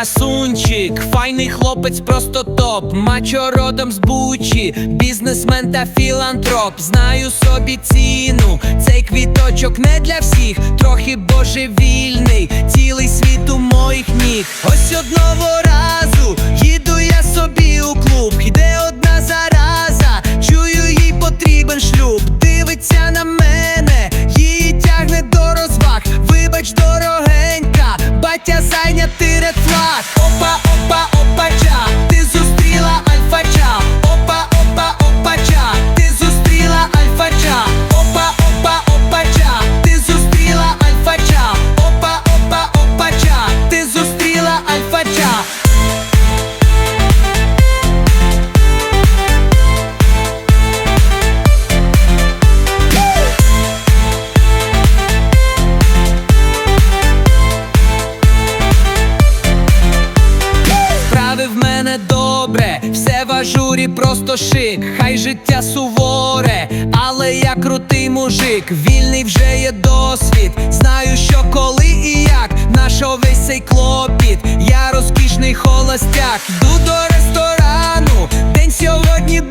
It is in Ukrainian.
красунчик, файний хлопець, просто топ. Мачо родом з бучі, бізнесмен та філантроп. Знаю собі ціну. Цей квіточок не для всіх, трохи божевільний, цілий світ у моїх ніг. Ось одного разу їду я собі у клуб. Йде ажурі просто шик, хай життя суворе, але я крутий мужик, вільний вже є досвід. Знаю, що коли і як, наш увесь цей клопіт. Я розкішний холостяк, йду до ресторану. День сьогодні